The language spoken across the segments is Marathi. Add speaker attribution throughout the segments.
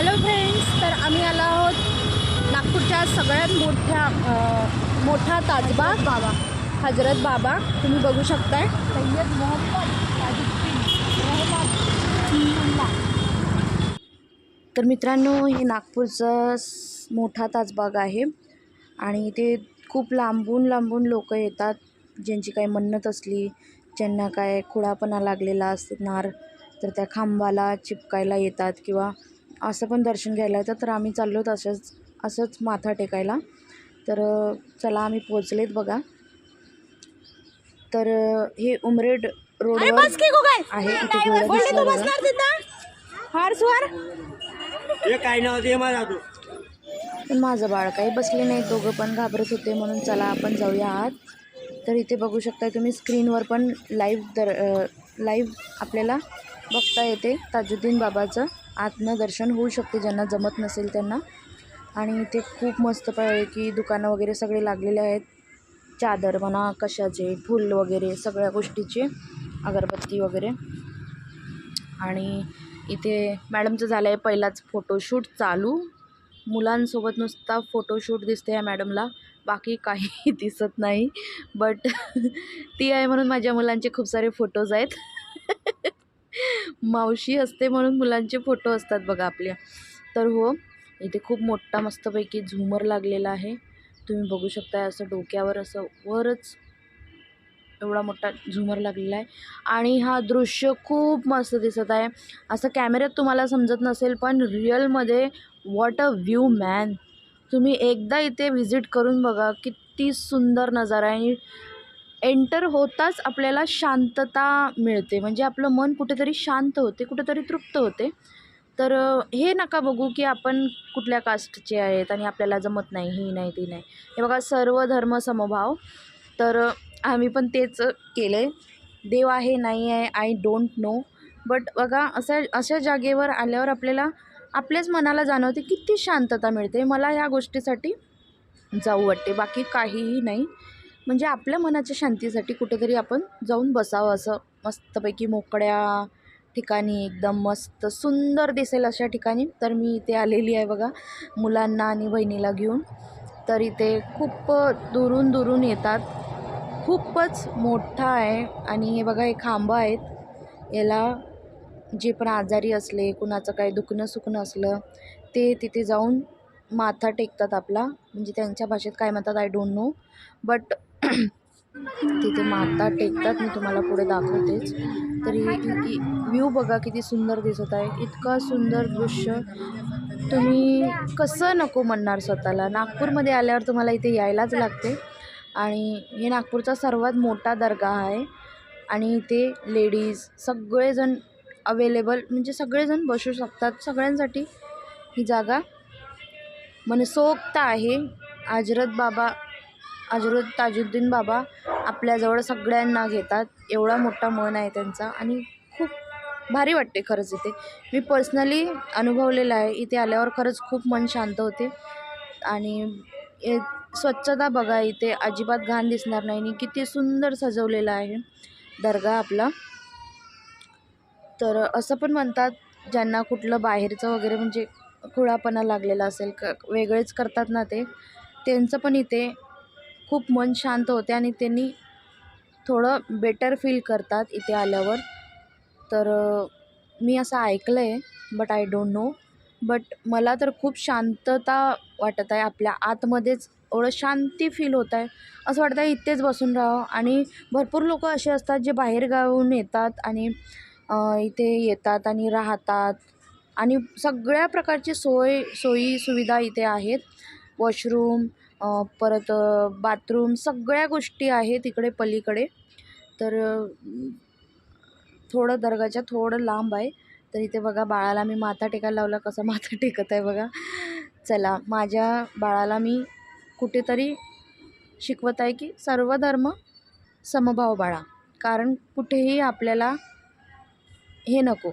Speaker 1: हॅलो फ्रेंड्स तर आम्ही आलो आहोत नागपूरच्या सगळ्यात मोठ्या मोठा ताजबा बाबा. हजरत बाबा. तुम्ही बघू शकताय. सय्यद मोहम्मद तर मित्रांनो हे नागपूरचं मोठा ताजबाग आहे. आणि इथे खूप लांबून लांबून लोक येतात. ज्यांची काही मन्नत असली ज्यांना काय खुळापणा लागलेला असणार तर त्या खांबाला चिपकायला येतात किंवा असं पण दर्शन घ्यायला येतात तर आम्ही चाललो तसंच असंच माथा टेकायला. तर चला आम्ही पोचलेत बघा. तर हे उमरेड रोडवर आहे
Speaker 2: हे
Speaker 1: पण माझं बाळ काही बसले नाही दोघं पण घाबरत होते म्हणून चला आपण जाऊया आत. तर इथे बघू शकताय तुम्ही स्क्रीनवर पण लाईव्ह दर लाईव्ह आपल्याला बघता येते. ताजुद्दीन बाबाचं. आतनं दर्शन होऊ शकते ज्यांना जमत नसेल त्यांना. आणि इथे खूप मस्त की दुकानं वगैरे सगळे लागलेले आहेत. चादर म्हणा कशाचे फुल वगैरे सगळ्या गोष्टीचे अगरबत्ती वगैरे. आणि इथे मॅडमचं झालं आहे पहिलाच फोटोशूट चालू. मुलांसोबत नुसता फोटोशूट दिसते या मॅडमला. बाकी काही दिसत नाही. बट ती आहे म्हणून माझ्या मुलांचे खूप सारे फोटोज आहेत. मावशी असते म्हणून मुलांचे फोटो असतात बघा आपल्या तर हो इथे खूप मोठा मस्तपैकी झुमर लागलेला आहे. तुम्ही बघू शकता असं डोक्यावर असं वरच एवढा मोठा झुमर लागलेला आहे. आणि हा दृश्य खूप मस्त दिसत आहे. असं कॅमेऱ्यात तुम्हाला समजत नसेल पण रिअलमध्ये वॉट अ व्ह्यू मॅन तुम्ही एकदा इथे व्हिजिट करून बघा किती सुंदर नजारा आहे. आणि एंटर होताच आपल्याला शांतता मिळते. म्हणजे आपलं मन कुठेतरी शांत होते कुठेतरी तृप्त होते. तर हे नका बघू की आपण कुठल्या कास्टचे आहेत आणि आपल्याला जमत नाही ही नाही ती नाही. हे बघा सर्व धर्म समभाव. तर आम्ही पण तेच केलं आहे देव आहे नाही आहे आय डोंट नो बट बघा असं अशा जागेवर आल्यावर आपल्याला आपल्याच मनाला जाणवते किती शांतता मिळते. मला ह्या गोष्टीसाठी जाऊ वाटते. बाकी काहीही नाही. म्हणजे आपल्या मनाच्या शांतीसाठी कुठेतरी आपण जाऊन बसावं असं मस्तपैकी मोकळ्या ठिकाणी एकदम मस्त सुंदर दिसेल अशा ठिकाणी. तर मी इथे आलेली आहे बघा मुलांना आणि बहिणीला घेऊन. तर इथे खूप दुरून दुरून येतात. खूपच मोठा आहे आणि हे बघा हे खांब आहेत. याला जे पण आजारी असले कुणाचं काही दुखणं सुखणं असलं ते तिथे जाऊन माथा टेकतात आपला. म्हणजे त्यांच्या भाषेत काय म्हणतात आय डोंट नो बट तिथे माता टेकतात मी तुम्हाला पुढे दाखवतेच. तरी व्ह्यू बघा किती सुंदर दिसत आहे. इतका सुंदर दृश्य. तुम्ही कसं नको म्हणणार स्वतःला? नागपूरमध्ये आल्यावर तुम्हाला इथे यायलाच लागते. आणि हे नागपूरचा सर्वात मोठा दर्गा आहे. आणि इथे लेडीज सगळेजण अवेलेबल म्हणजे सगळेजण बसू शकतात. सगळ्यांसाठी ही जागा मनसोक्त आहे. हजरत बाबा हजरत ताजुद्दीन बाबा आपल्याजवळ सगळ्यांना घेतात. एवढा मोठा मन आहे त्यांचा आणि खूप भारी वाटते खरंच इथे. मी पर्सनली अनुभवलेलं आहे. इथे आल्यावर खरंच खूप मन शांत होते. आणि स्वच्छता बघा इथे अजिबात घाण दिसणार नाही. आणि किती सुंदर सजवलेलं आहे दर्गा आपला. तर असं पण म्हणतात ज्यांना कुठलं बाहेरचं वगैरे म्हणजे खुळापणा लागलेला असेल क वेगळेच करतात ना ते त्यांचं पण इथे खूप मन शांत होते आणि त्यांनी थोडं बेटर फील करतात इथे आल्यावर. तर मी असं ऐकलं आहे but I don't know but मला तर खूप शांतता वाटत आहे. आपल्या आतमध्येच एवढं शांती फील होत आहे. असं वाटतं आहे इथेच बसून राहावं. आणि भरपूर लोक असे असतात जे बाहेरगावाहून येतात आणि इथे येतात आणि राहतात. आणि सगळ्या प्रकारची सोय सोयी सुविधा इथे आहेत. वॉशरूम परत बाथरूम सगळ्या गोष्टी आहे तिकडे पलीकडे. तर थोडं दर्गाच्या थोडं लांब आहे. तर इथे बघा बाळाला मी माथा टेकायला लावला. कसा माथा टेकत आहे बघा. चला माझ्या बाळाला मी कुठेतरी शिकवत आहे की सर्व धर्म समभाव बाळा. कारण कुठेही आपल्याला हे नको.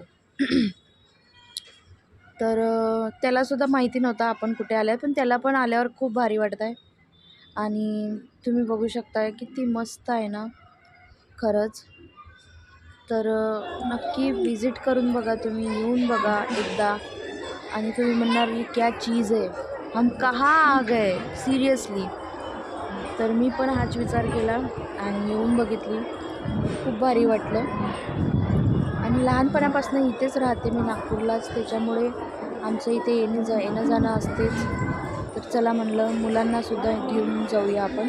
Speaker 1: तर त्यालासुद्धा माहिती नव्हतं आपण कुठे आलं आहे पण त्याला पण आल्यावर खूप भारी वाटत आहे आणि तुम्ही बघू शकताय किती मस्त आहे ना खरंच. तर नक्की विजिट करून बघा तुम्ही येऊन बघा एकदा. आणि तुम्ही म्हणणार की क्या चीज आहे? हम कहाँ आ गए? सिरियसली तर मी पण हाच विचार केला आणि येऊन बघितली. खूप भारी वाटलं. आणि लहानपणापासून इथेच राहते मी नागपूरलाच. त्याच्यामुळे आमचं इथे येणं जा येणं जाणं असतेच. तर चला म्हणलं मुलांनासुद्धा घेऊन जाऊया आपण.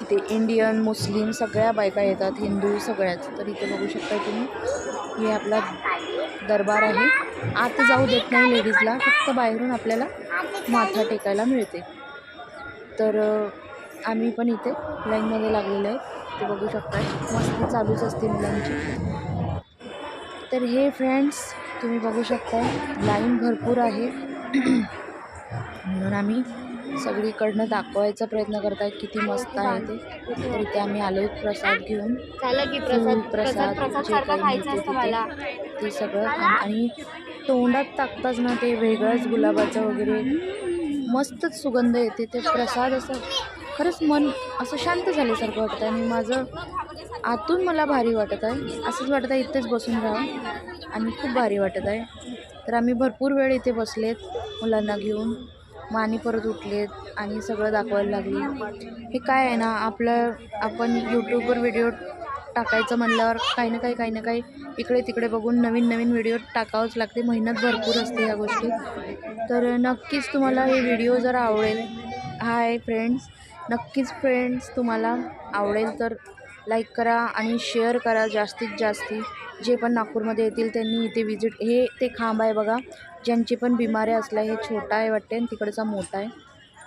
Speaker 1: इथे इंडियन मुस्लिम सगळ्या बायका येतात हिंदू सगळ्याच. तर इथे बघू शकता तुम्ही हे आपला दरबार आहे. आत जाऊ देत नाही लेडीजला फक्त बाहेरून आपल्याला माथा टेकायला मिळते. तर आम्ही पण इथे लाईनमध्ये लागलेलो आहे. ते बघू शकता मस्त चालूच असते मुलांची. तर हे फ्रेंड्स तुम्ही बघू शकता लाईन भरपूर आहे. म्हणून आम्ही सगळीकडनं दाखवायचा प्रयत्न करत आहे किती मस्त आहे ते. तर इथे आम्ही आलो प्रसाद घेऊन.
Speaker 3: की प्रसाद
Speaker 1: जे काही मिळते ते सगळं आणि आणि तोंडात टाकताच ना ते वेगळंच गुलाबाचं वगैरे. मस्तच सुगंध येते. ते प्रसाद असं खरंच मन असं शांत झाल्यासारखं वाटतं आणि माझं आतून मला भारी वाटत आहे. असंच वाटत आहे इथेच बसून राहा. आणि खूप भारी वाटत आहे. तर आम्ही भरपूर वेळ इथे बसलेत मुलांना घेऊन. मग परत उठलेत आणि सगळं दाखवायला लागली. हे काय आहे ना आपलं आपण यूट्यूबवर व्हिडिओ टाकायचं म्हणल्यावर काही ना काही काही ना काही इकडे तिकडे बघून नवीन नवीन व्हिडिओ टाकावंच लागते. मेहनत भरपूर असते ह्या गोष्टी तर नक्कीच तुम्हाला हे व्हिडिओ जर आवडेल हाय फ्रेंड्स नक्कीच फ्रेंड्स तुम्हाला आवडेल तर लाईक करा आणि शेअर करा जास्तीत जास्ती. जे पण नागपूरमध्ये येतील त्यांनी इथे विजिट हे ते खांब आहे बघा. ज्यांची पण बिमाऱ्या असल्या हे छोटा आहे वाटते आणि तिकडचा मोठा आहे.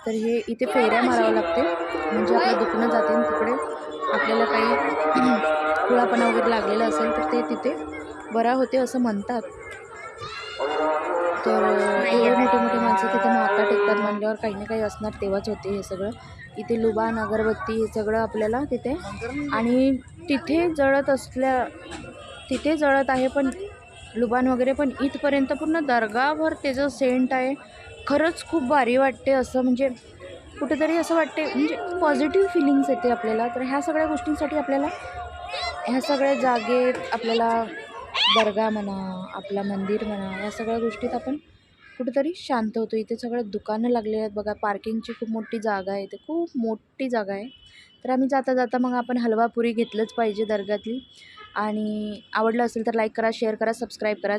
Speaker 1: तर हे इथे फेऱ्या मारावं लागते. म्हणजे आपलं दुखणं जाते आणि तिकडे आपल्याला काही खुळापणा वगैरे लागलेला असेल तर ते तिथे बरा होते असं म्हणतात. तर म्हणल्यावर काही ना काही असणार तेव्हाच होते हे सगळं. इथे लुबान अगरबत्ती हे सगळं आपल्याला तिथे आणि तिथे जळत असल्या तिथे जळत आहे पण लुबान वगैरे पण इथपर्यंत पूर्ण दर्गाभर त्याचं सेंट आहे खरंच खूप भारी वाटते असं म्हणजे कुठेतरी असं वाटते म्हणजे पॉझिटिव्ह फिलिंग्स येते आपल्याला. तर ह्या सगळ्या गोष्टींसाठी आपल्याला ह्या सगळ्या जागेत आपल्याला दर्गा म्हणा आपला मंदिर म्हणा या सगळ्या गोष्टीत आपण कुठेतरी शांत होतो. इथे सगळ्या दुकानं लागले आहेत बघा. पार्किंगची खूप मोठी जागा आहे. इथे खूप मोठी जागा आहे. तर आम्ही जाता जाता मग आपण हलवापुरी घेतलंच पाहिजे दर्ग्यातली. आणि आवडलं असेल तर लाईक करा शेअर करा सबस्क्राईब करा.